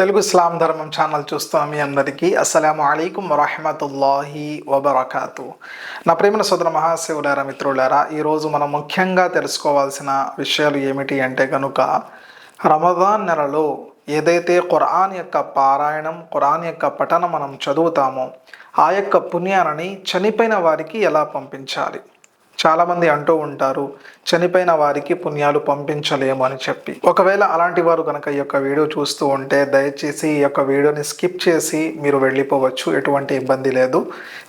తెలుగు ఇస్లాం ధర్మం ఛానల్ చూస్తున్న మీ అందరికీ. అస్సలం అయికం వరహమతుల్లాహి వబర్కాతు. నా ప్రేమ సోదర మహాశివులారా మిత్రులారా ఈరోజు మనం ముఖ్యంగా తెలుసుకోవాల్సిన విషయాలు ఏమిటి అంటే కనుక రమదాన్ నెలలో ఏదైతే ఖురాన్ యొక్క పారాయణం ఖురాన్ యొక్క పఠనం మనం చదువుతామో ఆ యొక్క పుణ్యాలని చనిపోయిన వారికి ఎలా పంపించాలి? చాలామంది అంటూ ఉంటారు చనిపోయిన వారికి పుణ్యాలు పంపించలేము అని చెప్పి. ఒకవేళ అలాంటి వారు కనుక ఈ యొక్క వీడియో చూస్తూ ఉంటే దయచేసి ఈ యొక్క వీడియోని స్కిప్ చేసి మీరు వెళ్ళిపోవచ్చు ఎటువంటి ఇబ్బంది లేదు.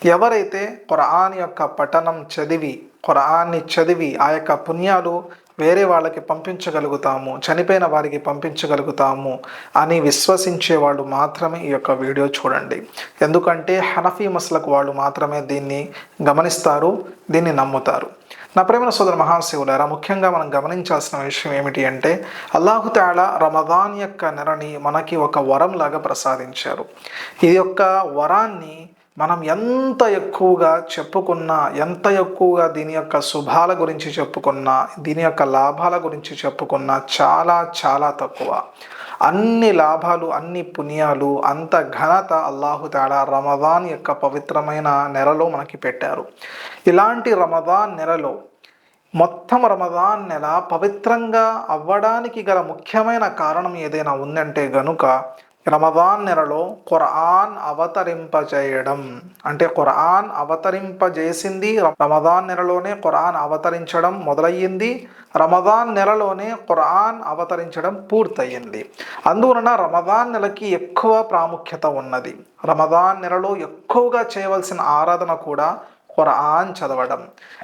ఎవరైతే ఖురాన్ యొక్క పఠనం చదివి ఖురాన్ని చదివి ఆ యొక్క పుణ్యాలు వేరే వాళ్ళకి పంపించగలుగుతాము చనిపోయిన వారికి పంపించగలుగుతాము అని విశ్వసించే వాళ్ళు మాత్రమే ఈ యొక్క వీడియో చూడండి. ఎందుకంటే హనఫీ మస్లకు వాళ్ళు మాత్రమే దీన్ని గమనిస్తారు దీన్ని నమ్ముతారు. నా ప్రేమ సోదర మహాశివులారా ముఖ్యంగా మనం గమనించాల్సిన విషయం ఏమిటి అంటే అల్లాహుతాళ రమదాన్ యొక్క నెలని మనకి ఒక వరం లాగా ప్రసాదించారు. ఈ యొక్క వరాన్ని మనం ఎంత ఎక్కువగా చెప్పుకున్నా ఎంత ఎక్కువగా దీని యొక్క శుభాల గురించి చెప్పుకున్నా దీని యొక్క లాభాల గురించి చెప్పుకున్నా చాలా చాలా తక్కువ. అన్ని లాభాలు అన్ని పుణ్యాలు అంత ఘనత అల్లాహు తేడా రమదాన్ యొక్క పవిత్రమైన నెలలో మనకి పెట్టారు. ఇలాంటి రమదాన్ నెలలో మొత్తం రమదాన్ నెల పవిత్రంగా అవ్వడానికి గల ముఖ్యమైన కారణం ఏదైనా ఉందంటే గనుక రమదాన్ నెలలో ఖురాన్ అవతరింపజేయడం. అంటే ఖురాన్ అవతరింపజేసింది రమదాన్ నెలలోనే ఖురాన్ అవతరించడం మొదలయ్యింది. రమదాన్ నెలలోనే ఖురాన్ అవతరించడం పూర్తయింది అందువలన రమదాన్ నెలకి ఎక్కువ ప్రాముఖ్యత ఉన్నది. రమదాన్ నెలలో ఎక్కువగా చేయవలసిన ఆరాధన కూడా ఖురాన్ చదవడం.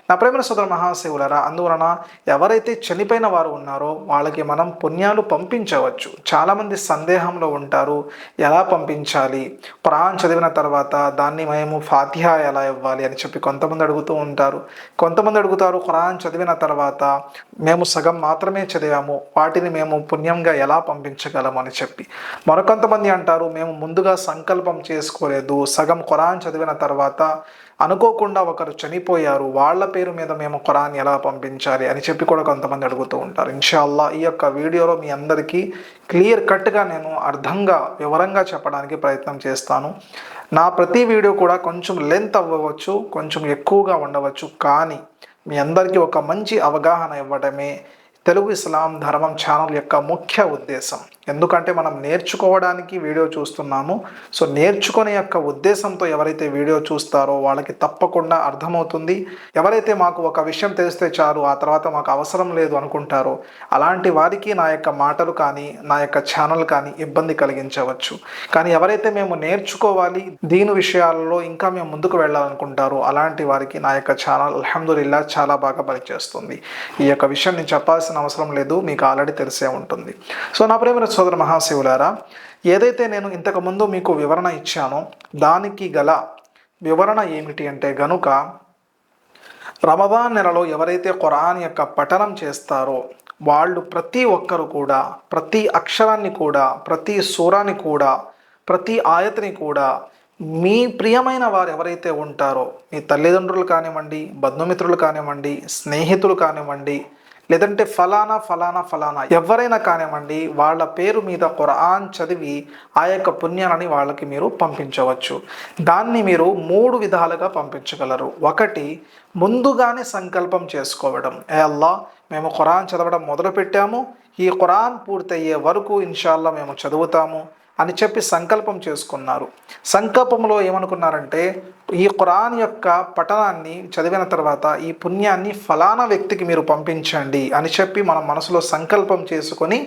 నా ప్రేమ సోదర మహాశివులరా అందువలన ఎవరైతే చనిపోయిన వారు ఉన్నారో వాళ్ళకి మనం పుణ్యాలు పంపించవచ్చు. చాలామంది సందేహంలో ఉంటారు ఎలా పంపించాలి? ఖురాన్ చదివిన తర్వాత దాన్ని మేము ఫాతిహా ఎలా ఇవ్వాలి అని చెప్పి కొంతమంది అడుగుతూ ఉంటారు. కొంతమంది అడుగుతారు ఖురాన్ చదివిన తర్వాత మేము సగం మాత్రమే చదివాము వాటిని మేము పుణ్యంగా ఎలా పంపించగలము అని చెప్పి. మరికొంతమంది అంటారు మేము ముందుగా సంకల్పం చేసుకోలేదు సగం ఖురాన్ చదివిన తర్వాత అనుకోకుండా ఒకరు చనిపోయారు. వాళ్ళ పేరు మీద మేము ఖురాన్ ఎలా పంపించాలి అని చెప్పి కూడా కొంతమంది అడుగుతూ ఉంటారు. ఇన్షాల్లా ఈ యొక్క వీడియోలో మీ అందరికీ క్లియర్ కట్గా నేను అర్థంగా వివరంగా చెప్పడానికి ప్రయత్నం చేస్తాను. నా ప్రతి వీడియో కూడా కొంచెం లెంత్ అవ్వవచ్చు కొంచెం ఎక్కువగా ఉండవచ్చు. కానీ మీ అందరికీ ఒక మంచి అవగాహన ఇవ్వడమే తెలుగు ఇస్లాం ధర్మం ఛానల్ యొక్క ముఖ్య ఉద్దేశం. ఎందుకంటే మనం నేర్చుకోవడానికి వీడియో చూస్తున్నాము. సో నేర్చుకునే యొక్క ఉద్దేశంతో ఎవరైతే వీడియో చూస్తారో వాళ్ళకి తప్పకుండా అర్థమవుతుంది. ఎవరైతే మాకు ఒక విషయం తెలిస్తే చాలు ఆ తర్వాత మాకు అవసరం లేదు అనుకుంటారో అలాంటి వారికి నా యొక్క మాటలు కానీ నా యొక్క ఛానల్ కానీ ఇబ్బంది కలిగించవచ్చు. కానీ ఎవరైతే మేము నేర్చుకోవాలి దీని విషయాలలో ఇంకా మేము ముందుకు వెళ్ళాలనుకుంటారో అలాంటి వారికి నా యొక్క ఛానల్ అల్హమ్దుల్లా చాలా బాగా పనిచేస్తుంది. ఈ యొక్క విషయం నేను చెప్పాల్సిన అవసరం లేదు మీకు ఆల్రెడీ తెలిసే ఉంటుంది. సో నా ప్రేమ సోదర మహాశివులారా ఏదైతే నేను ఇంతకుముందు మీకు వివరణ ఇచ్చానో దానికి గల వివరణ ఏమిటి అంటే గనుక రమదాన్ నెలలో ఎవరైతే ఖురాన్ యొక్క పఠనం చేస్తారో వాళ్ళు ప్రతి ఒక్కరు కూడా ప్రతి అక్షరాన్ని కూడా ప్రతి సూరాన్ని కూడా ప్రతి ఆయతని కూడా మీ ప్రియమైన వారు ఎవరైతే ఉంటారో మీ తల్లిదండ్రులు కానివ్వండి బంధుమిత్రులు కానివ్వండి స్నేహితులు కానివ్వండి లేదంటే ఫలానా ఫలానా ఫలానా. ఎవరైనా కానివ్వండి వాళ్ళ పేరు మీద ఖురాన్ చదివి ఆ యొక్క పుణ్యాలని వాళ్ళకి మీరు పంపించవచ్చు. దాన్ని మీరు మూడు విధాలుగా పంపించగలరు. ఒకటి ముందుగానే సంకల్పం చేసుకోవడం. ఏ అల్లా మేము ఖురాన్ చదవడం మొదలుపెట్టాము. ఈ ఖురాన్ పూర్తయ్యే వరకు ఇన్షాల్లా మేము చదువుతాము. అని చెప్పి సంకల్పం చేసుకున్నారు. సంకల్పంలో ఏమనుకున్నారంటే ఈ ఖురాన్ యొక్క పఠనాన్ని చదివిన తర్వాత ఈ పుణ్యాన్ని ఫలానా వ్యక్తికి మీరు పంపించండి అని చెప్పి మనం మనసులో సంకల్పం చేసుకొని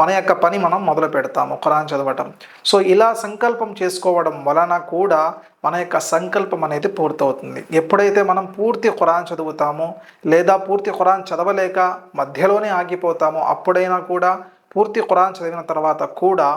మన యొక్క పని మనం మొదలు పెడతాము ఖురాన్ చదవటం. సో ఇలా సంకల్పం చేసుకోవడం వలన కూడా మన యొక్క సంకల్పం అనేది పూర్తవుతుంది. ఎప్పుడైతే మనం పూర్తి ఖురాన్ చదువుతామో లేదా పూర్తి ఖురాన్ చదవలేక మధ్యలోనే ఆగిపోతామో అప్పుడైనా కూడా పూర్తి ఖురాన్ చదివిన తర్వాత కూడా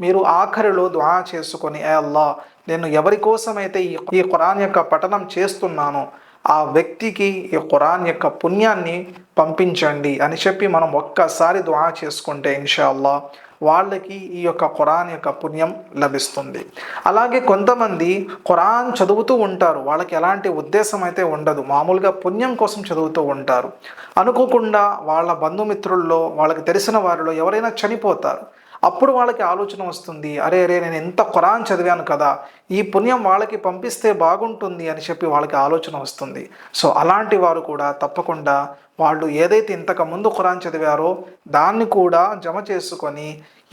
మీరు ఆఖరిలో దుఆ చేసుకొని ఏ అల్లా నేను ఎవరి కోసమైతే ఈ ఈ ఖురాన్ యొక్క పఠనం చేస్తున్నానో ఆ వ్యక్తికి ఈ ఖురాన్ యొక్క పుణ్యాన్ని పంపించండి అని చెప్పి మనం ఒక్కసారి దుఆ చేసుకుంటే ఇన్షాల్లా వాళ్ళకి ఈ యొక్క ఖురాన్ యొక్క పుణ్యం లభిస్తుంది. అలాగే కొంతమంది ఖురాన్ చదువుతూ ఉంటారు. వాళ్ళకి ఎలాంటి ఉద్దేశం అయితే ఉండదు. మామూలుగా పుణ్యం కోసం చదువుతూ ఉంటారు. అనుకోకుండా వాళ్ళ బంధుమిత్రుల్లో వాళ్ళకి తెలిసిన వారిలో ఎవరైనా చనిపోతారు. అప్పుడు వాళ్ళకి ఆలోచన వస్తుంది అరే అరే నేను ఎంత ఖురాన్ చదివాను కదా ఈ పుణ్యం వాళ్ళకి పంపిస్తే బాగుంటుంది అని చెప్పి వాళ్ళకి ఆలోచన వస్తుంది. సో అలాంటి వారు కూడా తప్పకుండా వాళ్ళు ఏదైతే ఇంతకుముందు ఖురాన్ చదివారో దాన్ని కూడా జమ చేసుకొని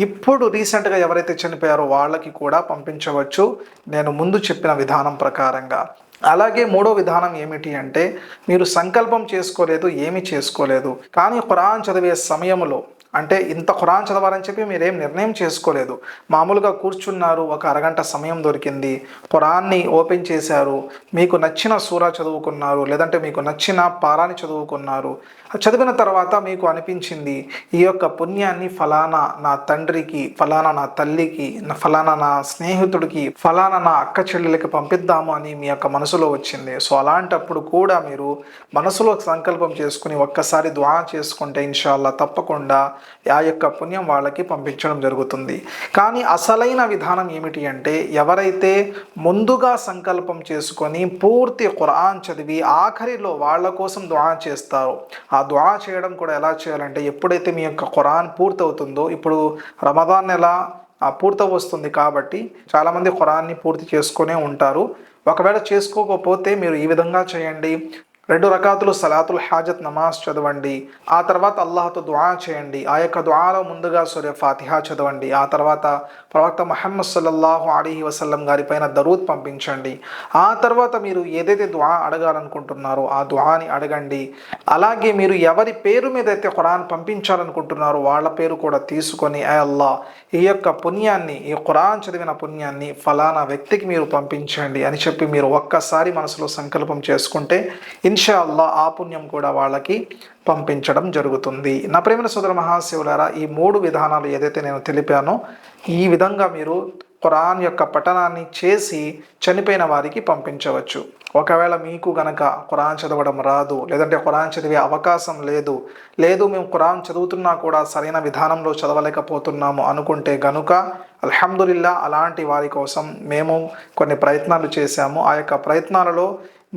ఇప్పుడు రీసెంట్గా ఎవరైతే చనిపోయారో వాళ్ళకి కూడా పంపించవచ్చు. నేను ముందు చెప్పిన విధానం ప్రకారంగా. అలాగే మూడో విధానం ఏమిటి అంటే మీరు సంకల్పం చేసుకోలేదు ఏమి చేసుకోలేదు. కానీ ఖురాన్ చదివే సమయంలో అంటే ఇంత ఖురాన్ చదవాలని చెప్పి మీరేం నిర్ణయం చేసుకోలేదు. మామూలుగా కూర్చున్నారు ఒక అరగంట సమయం దొరికింది. ఖురాన్ని ఓపెన్ చేశారు. మీకు నచ్చిన సూరా చదువుకున్నారు లేదంటే మీకు నచ్చిన పారాని చదువుకున్నారు. చదివిన తర్వాత మీకు అనిపించింది ఈ యొక్క పుణ్యాన్ని ఫలానా నా తండ్రికి ఫలానా నా తల్లికి నా- ఫలానా నా స్నేహితుడికి ఫలానా నా అక్క చెల్లెలకి పంపిద్దాము అని మీ యొక్క మనసులో వచ్చింది. సో అలాంటప్పుడు కూడా మీరు మనసులో సంకల్పం చేసుకుని ఒక్కసారి దుఆ చేసుకుంటే ఇన్షాల్లా తప్పకుండా ఆ యొక్క పుణ్యం వాళ్ళకి పంపించడం జరుగుతుంది. కానీ అసలైన విధానం ఏమిటి అంటే ఎవరైతే ముందుగా సంకల్పం చేసుకొని పూర్తి ఖురాన్ చదివి ఆఖరిలో వాళ్ళ కోసం దుఆ చేస్తారో ఆ దుఆ చేయడం కూడా ఎలా చేయాలంటే ఎప్పుడైతే మీ యొక్క ఖురాన్ పూర్తవుతుందో ఇప్పుడు రమదాన్ నెల పూర్త వస్తుంది కాబట్టి చాలామంది ఖురాన్ని పూర్తి చేసుకునే ఉంటారు. ఒకవేళ చేసుకోకపోతే మీరు ఈ విధంగా చేయండి. రెండు రకాతులు సలాతుల్ హాజత్ నమాజ్ చదవండి. ఆ తర్వాత అల్లాహతో దుఆ చేయండి. ఆ యొక్క దుఆలో ముందుగా సూర్య ఫాతిహా చదవండి. ఆ తర్వాత ప్రవక్త మహమ్మద్ సల్లల్లాహు అలీహి వసల్లం గారి పైన దరూద్ పంపించండి. ఆ తర్వాత మీరు ఏదైతే దుఆ అడగాలనుకుంటున్నారో ఆ దుఆని అడగండి. అలాగే మీరు ఎవరి పేరు మీద అయితే ఖురాన్ పంపించాలనుకుంటున్నారో వాళ్ళ పేరు కూడా తీసుకొని ఏ అల్లా ఈ యొక్క పుణ్యాన్ని ఈ ఖురాన్ చదివిన పుణ్యాన్ని ఫలానా వ్యక్తికి మీరు పంపించండి అని చెప్పి మీరు ఒక్కసారి మనసులో సంకల్పం చేసుకుంటే ఇన్షా అల్లా ఆ పుణ్యం కూడా వాళ్ళకి పంపించడం జరుగుతుంది. నా ప్రేమ సోదర మహాశివులారా ఈ మూడు విధానాలు ఏదైతే నేను తెలిపానో ఈ విధంగా మీరు ఖురాన్ యొక్క పఠనాన్ని చేసి చనిపోయిన వారికి పంపించవచ్చు. ఒకవేళ మీకు గనక ఖురాన్ చదవడం రాదు లేదంటే ఖురాన్ చదివే అవకాశం లేదు లేదు మేము ఖురాన్ చదువుతున్నా కూడా సరైన విధానంలో చదవలేకపోతున్నాము అనుకుంటే గనుక అల్హమ్దుల్లా అలాంటి వారి కోసం మేము కొన్ని ప్రయత్నాలు చేశాము. ఆ యొక్క ప్రయత్నాలలో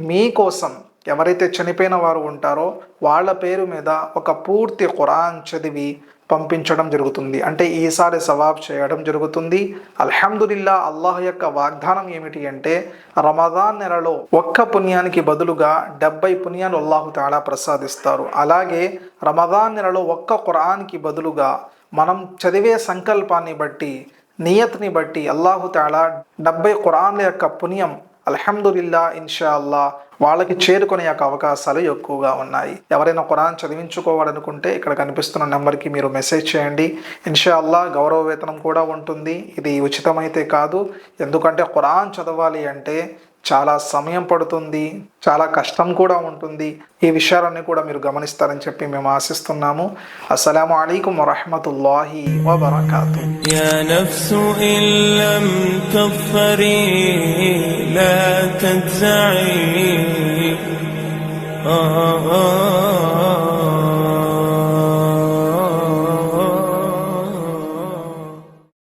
మీకోసం ఎవరైతే చనిపోయిన వారు ఉంటారో వాళ్ళ పేరు మీద ఒక పూర్తి ఖురాన్ చదివి పంపించడం జరుగుతుంది. అంటే ఈసారి సవాబ్ చేయడం జరుగుతుంది. అల్హమ్దుల్లా అల్లాహ్ యొక్క వాగ్దానం ఏమిటి అంటే రమదాన్ నెలలో ఒక్క పుణ్యానికి బదులుగా డెబ్బై పుణ్యాలు అల్లాహు తాలా ప్రసాదిస్తారు. అలాగే రమదాన్ నెలలో ఒక్క ఖురాన్కి బదులుగా మనం చదివే సంకల్పాన్ని బట్టి నియత్ని బట్టి అల్లాహు తాలా డెబ్బై ఖురాన్ల యొక్క పుణ్యం అల్హమ్దుల్లా ఇన్షా అల్లా వాళ్ళకి చేరుకునే యొక్క అవకాశాలు ఎక్కువగా ఉన్నాయి. ఎవరైనా ఖురాన్ చదివించుకోవాలనుకుంటే ఇక్కడ కనిపిస్తున్న నెంబర్కి మీరు మెసేజ్ చేయండి. ఇన్షా అల్లా గౌరవ వేతనం కూడా ఉంటుంది. ఇది ఉచితమైతే కాదు. ఎందుకంటే ఖురాన్ చదవాలి అంటే చాలా సమయం పడుతుంది చాలా కష్టం కూడా ఉంటుంది ఈ విషయాలన్నీ కూడా మీరు గమనిస్తారని చెప్పి మేము ఆశిస్తున్నాము అస్సలం అయికం వరహమతుల్లాహి వబర్కాతు يا نفس إن لم تظفري لا تجزعي آه آه